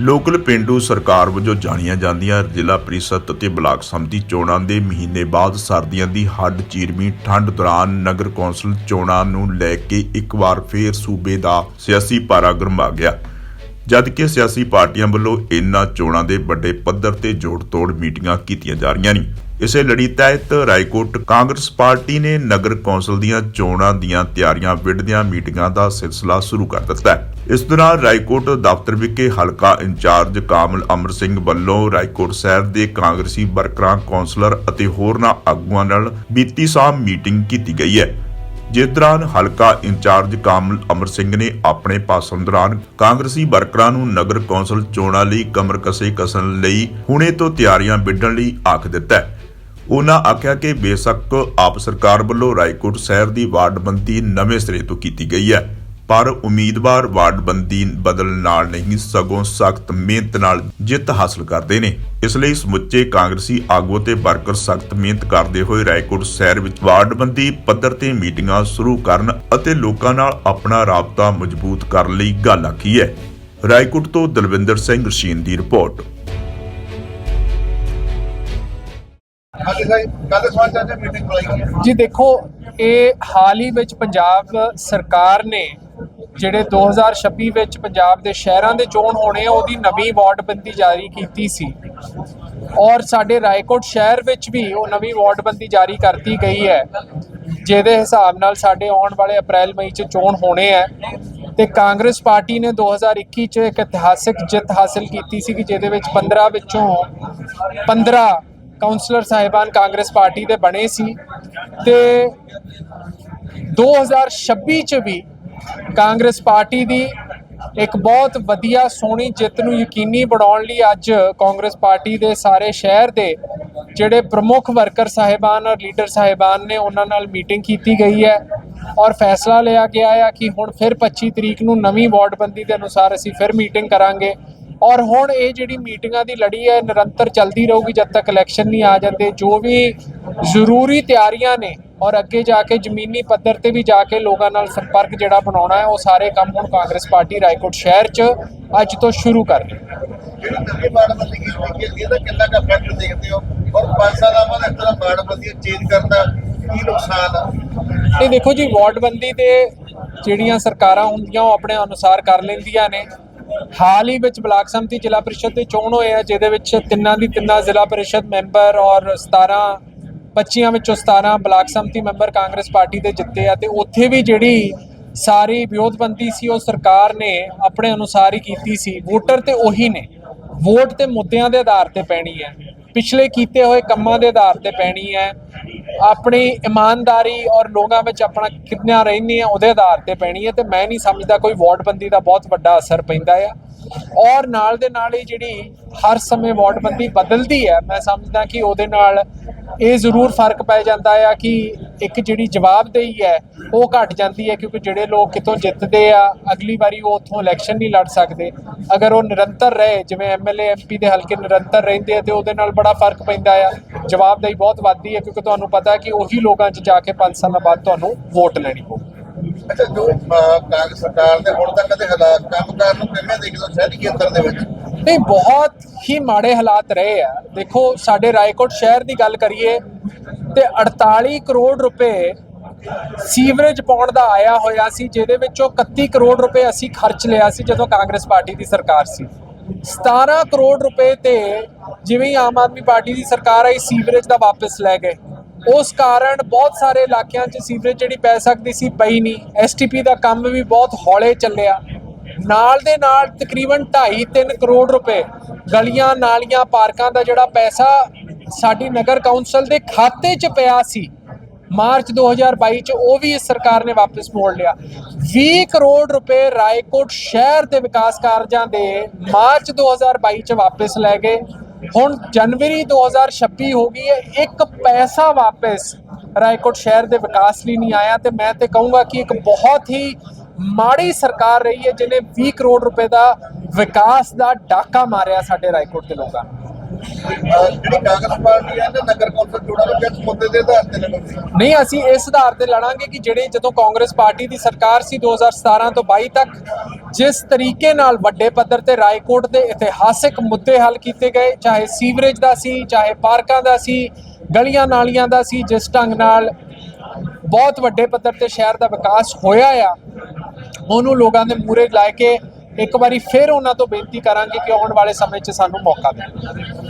Local ਪਿੰਡੂ ਸਰਕਾਰ ਵਜੋਂ ਜਾਣੀਆਂ ਜਾਂਦੀਆਂ ਜ਼ਿਲ੍ਹਾ ਪ੍ਰੀਸ਼ਦ ਅਤੇ ਬਲਾਕ ਸੰਮਤੀ ਚੋਣਾਂ ਦੇ ਮਹੀਨੇ ਬਾਅਦ ਸਰਦੀਆਂ ਦੀ ਹੱਡ ਚੀਰਵੀਂ ਠੰਡ ਦੌਰਾਨ ਨਗਰ ਕੌਂਸਲ ਚੋਣਾਂ ਨੂੰ ਲੈ ਕੇ ਇੱਕ ਵਾਰ ਫੇਰ ਸੂਬੇ ਦਾ ਸਿਆਸੀ ਪਾਰਾ ਗਰਮਾ ਗਿਆ। ਜਦਕਿ ਸਿਆਸੀ ਪਾਰਟੀਆਂ ਵੱਲੋਂ ਇਨ੍ਹਾਂ ਚੋਣਾਂ ਦੇ ਵੱਡੇ ਪੱਧਰ ਤੇ ਜੋੜ-ਤੋੜ ਮੀਟਿੰਗਾਂ ਕੀਤੀਆਂ ਜਾ ਰਹੀਆਂ ਨੇ। ਇਸੇ ਲੜੀ ਤਹਿਤ ਰਾਏਕੋਟ ਕਾਂਗਰਸ ਪਾਰਟੀ ਨੇ ਨਗਰ ਕੌਂਸਲ ਦੀਆਂ ਚੋਣਾਂ ਦੀਆਂ ਤਿਆਰੀਆਂ ਵਿੱਢਦਿਆਂ ਮੀਟਿੰਗਾਂ ਦਾ ਸਿਲਸਿਲਾ ਸ਼ੁਰੂ ਕਰ ਦਿੱਤਾ ਹੈ। ਇਸ ਦੌਰਾਨ ਰਾਏਕੋਟ ਦਫ਼ਤਰ ਵਿਖੇ ਹਲਕਾ ਇੰਚਾਰਜ ਕਾਮਲ ਅਮਰ ਸਿੰਘ ਵੱਲੋਂ ਰਾਏਕੋਟ ਸ਼ਹਿਰ ਦੇ ਕਾਂਗਰਸੀ ਵਰਕਰਾਂ, ਕੌਂਸਲਰ ਅਤੇ ਹੋਰਨਾਂ ਆਗੂਆਂ ਨਾਲ ਬੀਤੀ ਸ਼ਾਮ ਮੀਟਿੰਗ ਕੀਤੀ ਗਈ ਹੈ। ਜਿਸ ਦੌਰਾਨ ਹਲਕਾ ਇੰਚਾਰਜ ਕਾਮਲ ਅਮਰ ਸਿੰਘ ਨੇ ਆਪਣੇ ਭਾਸ਼ਣ ਦੌਰਾਨ ਕਾਂਗਰਸੀ ਵਰਕਰਾਂ ਨੂੰ ਨਗਰ ਕੌਂਸਲ ਚੋਣਾਂ ਲਈ ਕਮਰ ਕਸੇ ਕਸਣ ਲਈ ਹੁਣੇ ਤੋਂ ਤਿਆਰੀਆਂ ਵਿੱਢਣ ਲਈ ਆਖ ਦਿੱਤਾ ਉਹਨਾਂ ਆਖਿਆ ਕਿ ਬੇਸ਼ੱਕ ਆਪ ਸਰਕਾਰ ਵੱਲੋਂ ਰਾਏਕੋਟ ਸ਼ਹਿਰ ਦੀ ਵਾਰਡਬੰਦੀ ਨਵੇਂ ਸਿਰੇ ਤੋਂ ਕੀਤੀ ਗਈ ਹੈ। ਪਰ ਉਮੀਦਵਾਰ ਵਾਰਡਬੰਦੀ ਬਦਲਣ ਨਾਲ ਨਹੀਂ ਸਗੋਂ ਸਖਤ ਮਿਹਨਤ ਨਾਲ ਜਿੱਤ ਹਾਸਲ ਕਰਦੇ ਨੇ। ਇਸ ਲਈ ਸਮੁੱਚੇ ਕਾਂਗਰਸੀ ਆਗੂ ਤੇ ਵਰਕਰ ਸਖਤ ਮਿਹਨਤ ਕਰਦੇ ਹੋਏ ਰਾਏਕੋਟ ਸ਼ਹਿਰ ਵਿੱਚ ਵਾਰਡਬੰਦੀ ਪੱਧਰ ਤੇ ਮੀਟਿੰਗਾਂ ਸ਼ੁਰੂ ਕਰਨ ਅਤੇ ਲੋਕਾਂ ਨਾਲ ਆਪਣਾ ਰਾਬਤਾ ਮਜ਼ਬੂਤ ਕਰਨ ਲਈ ਗੱਲ ਆਖੀ ਹੈ। ਰਾਏਕੋਟ ਤੋਂ ਦਲਵਿੰਦਰ ਸਿੰਘ ਰਸ਼ੀਨ ਦੀ ਰਿਪੋਰਟ। ਜੀ ਦੇਖੋ ਇਹ ਹਾਲ ਹੀ ਵਿੱਚ ਪੰਜਾਬ ਸਰਕਾਰ ਨੇ ਜਿਹੜੇ 2026 ਵਿੱਚ ਪੰਜਾਬ ਦੇ ਸ਼ਹਿਰਾਂ ਦੇ ਚੋਣ ਹੋਣੇ ਆ, ਉਹਦੀ ਨਵੀਂ ਵਾਰਡਬੰਦੀ ਜਾਰੀ ਕੀਤੀ ਸੀ। ਔਰ ਸਾਡੇ ਰਾਏਕੋਟ ਸ਼ਹਿਰ ਵਿੱਚ ਵੀ ਉਹ ਨਵੀਂ ਵਾਰਡਬੰਦੀ ਜਾਰੀ ਕਰਤੀ ਗਈ ਹੈ। ਜਿਹਦੇ ਹਿਸਾਬ ਨਾਲ ਸਾਡੇ ਆਉਣ ਵਾਲੇ ਅਪ੍ਰੈਲ, ਮਈ ਚ ਚੋਣ ਹੋਣੇ ਆ। ਤੇ ਕਾਂਗਰਸ ਪਾਰਟੀ ਨੇ 2021 ਚ ਇੱਕ ਇਤਿਹਾਸਿਕ ਜਿੱਤ ਹਾਸਲ ਕੀਤੀ ਸੀ ਕਿ ਜਿਹਦੇ ਵਿੱਚ 15 ਵਿੱਚੋਂ 15 ਕਾਉਂਸਲਰ ਸਾਹਿਬਾਨ ਕਾਂਗਰਸ ਪਾਰਟੀ ਦੇ ਬਣੇ ਸੀ। ਤੇ 2026 ਚ ਵੀ ਕਾਂਗਰਸ ਪਾਰਟੀ ਦੀ ਇੱਕ ਬਹੁਤ ਵਧੀਆ ਸੋਹਣੀ ਜਿੱਤ ਨੂੰ ਯਕੀਨੀ ਬਣਾਉਣ ਲਈ ਅੱਜ ਕਾਂਗਰਸ ਪਾਰਟੀ ਦੇ ਸਾਰੇ ਸ਼ਹਿਰ ਦੇ ਜਿਹੜੇ ਪ੍ਰਮੁੱਖ ਵਰਕਰ ਸਾਹਿਬਾਨ ਔਰ ਲੀਡਰ ਸਾਹਿਬਾਨ ਨੇ ਉਹਨਾਂ ਨਾਲ ਮੀਟਿੰਗ ਕੀਤੀ ਗਈ ਹੈ ਔਰ ਫੈਸਲਾ ਲਿਆ ਗਿਆ ਹੈ ਕਿ ਹੁਣ ਫਿਰ 25 ਤਰੀਕ ਨੂੰ ਨਵੀਂ ਵਾਰਡਬੰਦੀ ਦੇ ਅਨੁਸਾਰ ਅਸੀਂ ਫਿਰ ਮੀਟਿੰਗ ਕਰਾਂਗੇ। ਔਰ ਹੁਣ ਇਹ ਜਿਹੜੀ ਮੀਟਿੰਗਾਂ ਦੀ ਲੜੀ ਹੈ, ਨਿਰੰਤਰ ਚੱਲਦੀ ਰਹੂਗੀ ਜਦ ਤੱਕ ਇਲੈਕਸ਼ਨ ਨਹੀਂ ਆ ਜਾਂਦੇ। ਜੋ ਵੀ ਜ਼ਰੂਰੀ ਤਿਆਰੀਆਂ ਨੇ ਔਰ ਅੱਗੇ ਜਾ ਕੇ ਜ਼ਮੀਨੀ ਪੱਧਰ ਤੇ ਵੀ ਜਾ ਕੇ ਲੋਕਾਂ ਨਾਲ ਸੰਪਰਕ ਜਿਹੜਾ ਬਣਾਉਣਾ ਹੈ ਉਹ ਸਾਰੇ ਕੰਮ ਹੁਣ ਕਾਂਗਰਸ ਪਾਰਟੀ ਰਾਏਕੋਟ ਸ਼ਹਿਰ 'ਚ ਅੱਜ ਤੋਂ ਸ਼ੁਰੂ ਕਰ ਰਹੀ ਹੈ। ਜਿਹੜੀ ਨਵੀਂ ਬਾੜਬੰਦੀ ਕੀਤੀ ਗਈ ਇਹਦਾ ਕਿੰਨਾ ਕੁ ਇਫੈਕਟ ਦੇਖਦੇ ਹੋ? ਔਰ 5 ਸਾਲਾਂ ਬਾਅਦ ਇਸ ਤਰ੍ਹਾਂ ਬਾੜਬੰਦੀ ਚੇਂਜ ਕਰਦਾ ਕੀ ਨੁਕਸਾਨ ਆ? ਇਹ ਦੇਖੋ ਜੀ ਵਾਰਡਬੰਦੀ ਤੇ ਜਿਹੜੀਆਂ ਸਰਕਾਰਾਂ ਹੁੰਦੀਆਂ ਉਹ ਆਪਣੇ ਅਨੁਸਾਰ ਕਰ ਲੈਂਦੀਆਂ ਨੇ। ਹਾਲ ਹੀ ਵਿੱਚ ਬਲਾਕ ਸੰਮਤੀ ਜ਼ਿਲ੍ਹਾ ਪ੍ਰੀਸ਼ਦ ਦੇ ਚੋਣ ਹੋਏ ਆ ਜਿਹਦੇ ਵਿੱਚ ਤਿੰਨਾਂ ਦੀ ਤਿੰਨਾਂ ਜ਼ਿਲ੍ਹਾ ਪ੍ਰੀਸ਼ਦ ਮੈਂਬਰ ਔਰ 17 25 ਵਿੱਚੋਂ 17 block samiti member Congress party ਦੇ ਜਿੱਤੇ ਆ ਤੇ ਉੱਥੇ ਵੀ ਜਿਹੜੀ ਸਾਰੀ ਵਿਰੋਧਬੰਦੀ ਸੀ, ਉਹ ਸਰਕਾਰ ਨੇ ਆਪਣੇ ਅਨੁਸਾਰ ਹੀ ਕੀਤੀ ਸੀ। ਵੋਟਰ ਤੇ ਉਹੀ ਨੇ। ਵੋਟ ਤੇ ਮੁੱਦਿਆਂ ਦੇ ਆਧਾਰ ਤੇ ਪੈਣੀ ਹੈ। ਪਿਛਲੇ ਕੀਤੇ ਹੋਏ ਕੰਮਾਂ ਦੇ ਆਧਾਰ ਤੇ ਪੈਣੀ ਹੈ। ਆਪਣੀ ਇਮਾਨਦਾਰੀ ਔਰ ਲੋਕਾਂ ਵਿੱਚ ਆਪਣਾ ਕਿੰਨਾ ਰਹਿੰਦੀ ਹੈ ਉਹਦੇ ਆਧਾਰ ਤੇ ਪੈਣੀ ਹੈ ਤੇ ਮੈਂ ਨਹੀਂ ਸਮਝਦਾ ਕੋਈ ਵਾਰਡਬੰਦੀ ਦਾ ਬਹੁਤ ਵੱਡਾ ਅਸਰ ਪੈਂਦਾ ਆ। ਔਰ ਨਾਲ ਦੇ ਨਾਲ ਹੀ ਜਿਹੜੀ ਹਰ ਸਮੇਂ ਵਾਰਡਬੰਦੀ ਬਦਲਦੀ ਹੈ, ਮੈਂ ਸਮਝਦਾ ਕਿ ਉਹਦੇ ਨਾਲ ਇਹ ਜ਼ਰੂਰ ਫ਼ਰਕ ਪੈ ਜਾਂਦਾ ਆ ਕਿ ਇੱਕ ਜਿਹੜੀ ਜਵਾਬਦੇਹੀ ਹੈ ਉਹ ਘਟ ਜਾਂਦੀ ਹੈ ਕਿਉਂਕਿ ਜਿਹੜੇ ਲੋਕ ਕਿਤੋਂ ਜਿੱਤਦੇ ਆ ਅਗਲੀ ਵਾਰੀ ਉਹ ਉੱਥੋਂ ਇਲੈਕਸ਼ਨ ਨਹੀਂ ਲੜ ਸਕਦੇ। ਅਗਰ ਉਹ ਨਿਰੰਤਰ ਰਹੇ ਜਿਵੇਂ ਐਮਐਲਏ ਐਮਪੀ ਦੇ ਹਲਕੇ ਨਿਰੰਤਰ ਰਹਿੰਦੇ ਆ ਤੇ ਉਹਦੇ ਨਾਲ ਬੜਾ ਫ਼ਰਕ ਪੈਂਦਾ ਆ ਜਵਾਬਦੇਹੀ ਬਹੁਤ ਵੱਧਦੀ ਹੈ ਕਿਉਂਕਿ ਤੁਹਾਨੂੰ ਪਤਾ ਹੈ ਕਿ ਉਹੀ ਲੋਕਾਂ 'ਚ ਜਾ ਕੇ 5 ਸਾਲਾਂ ਬਾਅਦ ਤੁਹਾਨੂੰ ਵੋਟ ਲੈਣੀ ਪਊ। ਅੱਛਾ ਜੋ ਕਾਂਗਰਸ ਸਰਕਾਰ ਦੇ ਹੁਣ ਤੱਕ ਦੇ ਹਾਲਾਤ ਕੰਮਕਾਰ ਨੂੰ ਕਿਵੇਂ ਦੇਖਦੇ ਹੋ ਸ਼ਹਿਰੀ ਖੇਤਰ ਦੇ ਵਿੱਚ? ਨਹੀਂ ਬਹੁਤ ਹੀ ਮਾੜੇ ਹਾਲਾਤ ਰਹੇ ਆ। ਦੇਖੋ ਸਾਡੇ ਰਾਏਕੋਟ ਸ਼ਹਿਰ ਦੀ ਗੱਲ ਕਰੀਏ ਤੇ 48 ਕਰੋੜ ਰੁਪਏ ਸੀਵਰੇਜ ਪਾਉਣ ਦਾ ਆਇਆ ਹੋਇਆ ਸੀ, ਜਿਹਦੇ ਵਿੱਚੋਂ 31 ਕਰੋੜ ਰੁਪਏ ਅਸੀਂ ਖਰਚ ਲਿਆ ਸੀ, ਜਦੋਂ ਕਾਂਗਰਸ ਪਾਰਟੀ ਦੀ ਸਰਕਾਰ ਸੀ। 17 ਕਰੋੜ ਰੁਪਏ ਤੇ ਜਿਵੇਂ ਆਮ ਆਦਮੀ ਪਾਰਟੀ ਦੀ ਸਰਕਾਰ ਆਈ, ਸੀਵਰੇਜ ਦਾ ਵਾਪਸ ਲੈ ਗਏ। ਉਸ ਕਾਰਨ ਬਹੁਤ ਸਾਰੇ ਇਲਾਕਿਆਂ 'ਚ ਸੀਵਰੇਜ ਜਿਹੜੀ ਪੈ ਸਕਦੀ ਸੀ, ਪਈ ਨਹੀਂ। ਐਸਟੀਪੀ ਦਾ ਕੰਮ ਵੀ ਬਹੁਤ ਹੌਲੇ ਚੱਲਿਆ। ਨਾਲ ਦੇ ਨਾਲ ਤਕਰੀਬਨ 2.5-3 ਕਰੋੜ ਰੁਪਏ ਗਲੀਆਂ, ਨਾਲੀਆਂ, ਪਾਰਕਾਂ ਦਾ ਜਿਹੜਾ ਪੈਸਾ ਸਾਡੀ ਨਗਰ ਕੌਂਸਲ ਦੇ ਖਾਤੇ 'ਚ ਪਿਆ ਸੀ ਮਾਰਚ 2022 ਚ ਉਹ ਵੀ ਇਸ ਸਰਕਾਰ ਨੇ ਵਾਪਸ ਮੋੜ ਲਿਆ। 20 ਕਰੋੜ ਰੁਪਏ ਰਾਏਕੋਟ ਸ਼ਹਿਰ ਦੇ ਵਿਕਾਸ ਕਾਰਜਾਂ ਦੇ ਮਾਰਚ 2022 ਚ ਵਾਪਸ ਲੈ ਗਏ। ਹੁਣ ਜਨਵਰੀ 2026 ਹੋ ਗਈ ਹੈ, ਇੱਕ ਪੈਸਾ ਵਾਪਸ ਰਾਏਕੋਟ ਸ਼ਹਿਰ ਦੇ ਵਿਕਾਸ ਲਈ ਨਹੀਂ ਆਇਆ ਤੇ ਮੈਂ ਤੇ ਕਹੂੰਗਾ ਕਿ ਇੱਕ ਬਹੁਤ ਹੀ ਮਾੜੀ ਸਰਕਾਰ ਰਹੀ ਹੈ, ਜਿਹਨੇ 20 ਕਰੋੜ ਰੁਪਏ ਦਾ ਵਿਕਾਸ ਦਾ ਡਾਕਾ ਮਾਰਿਆ ਸਾਡੇ ਰਾਏਕੋਟ ਦੇ ਲੋਕਾਂ ਨੂੰ। ਜਿਹੜੀ ਕਾਂਗਰਸ ਪਾਰਟੀ ਹੈ ਤੇ ਨਗਰ ਕੌਂਸਲ ਚੋਣਾਂ ਨੂੰ ਕਿਸ ਮੁੱਦੇ ਦੇ ਆਧਾਰ ਤੇ ਲੜਦੀ ਨਹੀਂ, ਅਸੀਂ ਇਸ ਆਧਾਰ ਤੇ ਲੜਾਂਗੇ ਕਿ ਜਿਹੜੇ ਜਦੋਂ ਕਾਂਗਰਸ ਪਾਰਟੀ ਦੀ ਸਰਕਾਰ ਸੀ 2017 ਤੋਂ 22 ਤੱਕ, ਜਿਸ ਤਰੀਕੇ ਨਾਲ ਵੱਡੇ ਪੱਧਰ ਤੇ ਰਾਏਕੋਟ ਦੇ ਇਤਿਹਾਸਿਕ ਮੁੱਦੇ ਹੱਲ ਕੀਤੇ ਗਏ, ਚਾਹੇ ਸੀਵਰੇਜ ਦਾ ਸੀ, ਚਾਹੇ ਪਾਰਕਾਂ ਦਾ ਸੀ, ਗਲੀਆਂ ਨਾਲੀਆਂ ਦਾ ਸੀ, ਜਿਸ ਢੰਗ ਨਾਲ ਬਹੁਤ ਵੱਡੇ ਪੱਧਰ ਤੇ ਸ਼ਹਿਰ ਦਾ ਵਿਕਾਸ ਹੋਇਆ ਆ, ਉਹਨੂੰ ਲੋਕਾਂ ਦੇ ਮੂਹਰੇ ਲੈ ਕੇ ਇੱਕ ਵਾਰੀ ਫਿਰ ਉਹਨਾਂ ਤੋਂ ਬੇਨਤੀ ਕਰਾਂਗੇ ਕਿ ਆਉਣ ਵਾਲੇ ਸਮੇਂ 'ਚ ਸਾਨੂੰ ਮੌਕਾ ਦੇਣ।